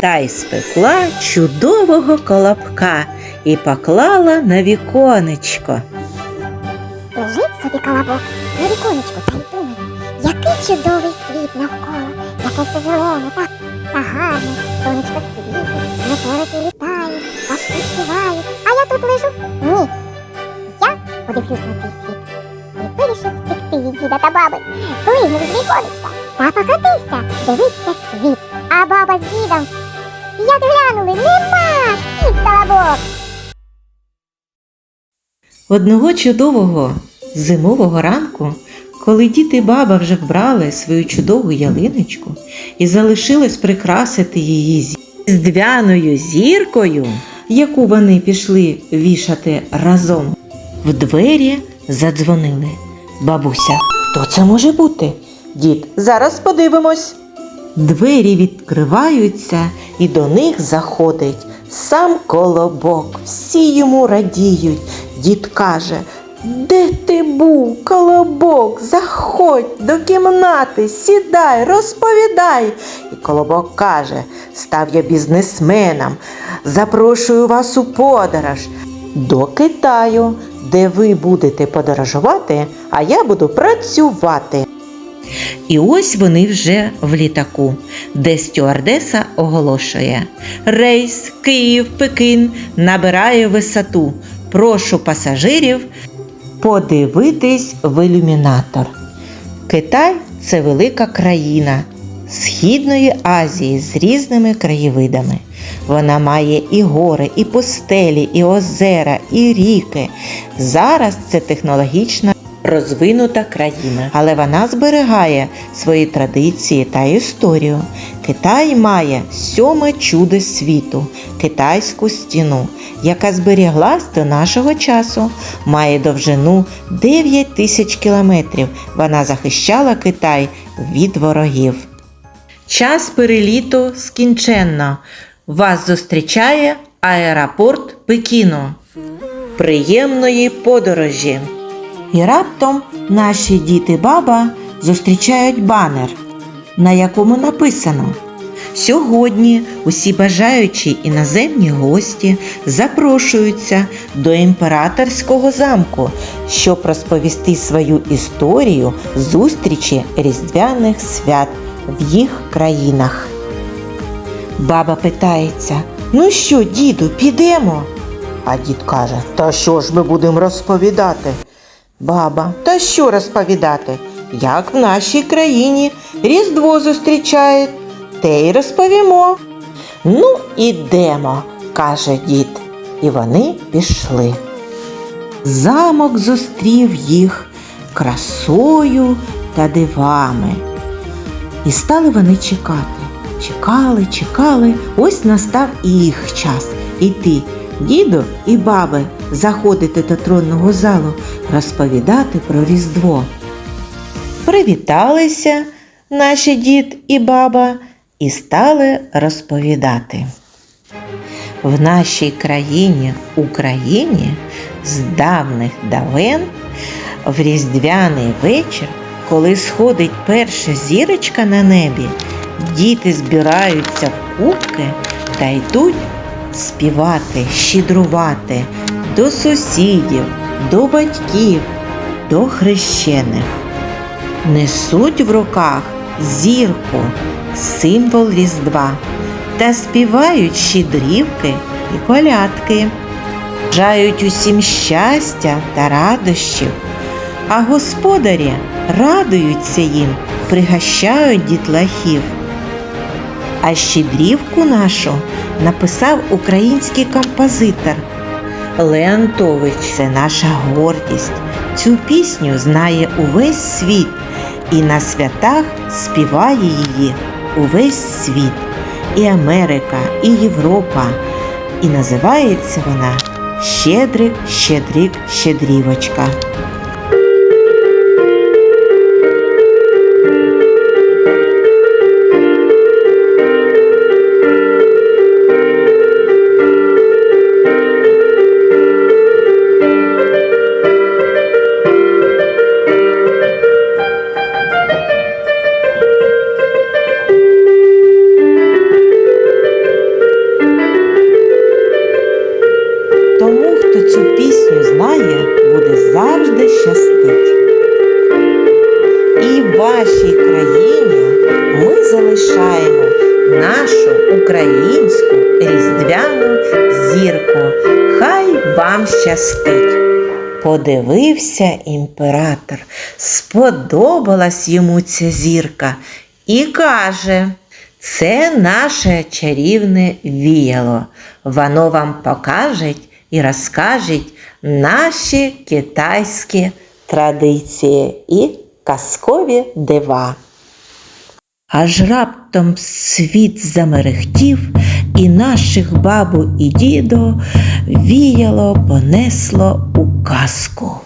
та й спекла чудового колобка і поклала на віконечко. Лежить собі колобок на віконечку та й думає, який чудовий світ навколо, яке все зелене та, та гарне, сонечко світить, метелики літають, пташки співають, а я тут лежу. Ні. Я подивлюсь на цей світ. І вирішив втекти від діда та баби. Плигнув з віконечка та покатився, дивиться світ. А баба з дідом, як глянули, нема кіт колобок. Одного чудового зимового ранку, коли діти і баба вже вбрали свою чудову ялиночку і залишилось прикрасити її різдвяною зіркою, яку вони пішли вішати разом, в двері задзвонили. Бабуся, хто це може бути? Дід, зараз подивимось. Двері відкриваються, і до них заходить сам колобок. Всі йому радіють. Дід каже: Де ти був, колобок? Заходь до кімнати, сідай, розповідай. І колобок каже: Став я бізнесменом, запрошую вас у подорож до Китаю, де ви будете подорожувати, а я буду працювати. І ось вони вже в літаку, де стюардеса оголошує: Рейс Київ Пекин набирає висоту. Прошу пасажирів подивитись в ілюмінатор. Китай це велика країна Східної Азії з різними краєвидами. Вона має і гори, і пустелі, і озера, і ріки. Зараз це технологічна розвинута країна, але вона зберігає свої традиції та історію. Китай має сьоме чудо світу китайську стіну, яка зберіглась до нашого часу, має довжину 9 тисяч кілометрів. Вона захищала Китай від ворогів. Час переліту скінченно. Вас зустрічає аеропорт Пекіну. Приємної подорожі! І раптом наші діти баба зустрічають банер, на якому написано: Сьогодні усі бажаючі іноземні гості запрошуються до імператорського замку, щоб розповісти свою історію зустрічі різдвяних свят в їх країнах. Баба питається: Ну що, діду, підемо? А дід каже: Та що ж ми будемо розповідати? Баба, та що розповідати? Як в нашій країні Різдво зустрічають, те й розповімо. Ну, ідемо, каже дід, і вони пішли. Замок зустрів їх красою та дивами. І стали вони чекати. Чекали, чекали, ось настав і їх час іти. Діду і баби заходити до тронного залу, розповідати про Різдво. Привіталися наші дід і баба і стали розповідати. В нашій країні Україні з давних давен в різдвяний вечір, коли сходить перша зірочка на небі, діти збираються в кубки та йдуть співати, щедрувати до сусідів, до батьків, до хрещених. Несуть в руках зірку, символ Різдва, та співають щедрівки і колядки, бажають усім щастя та радощів, а господарі радуються їм, пригощають дітлахів. А щедрівку нашу написав український композитор Леонтович. Це наша гордість. Цю пісню знає увесь світ, і на святах співає її увесь світ, і Америка, і Європа. І називається вона Щедрик, Щедрик, Щедрівочка. Буде завжди щастить. І вашій країні ми залишаємо нашу українську різдвяну зірку. Хай вам щастить. Подивився імператор, сподобалась йому ця зірка і каже: це наше чарівне віяло. Воно вам покаже і розкаже наші китайські традиції і казкові дива. Аж раптом світ замерехтів, і наших бабу і дідо віяло понесло у казку.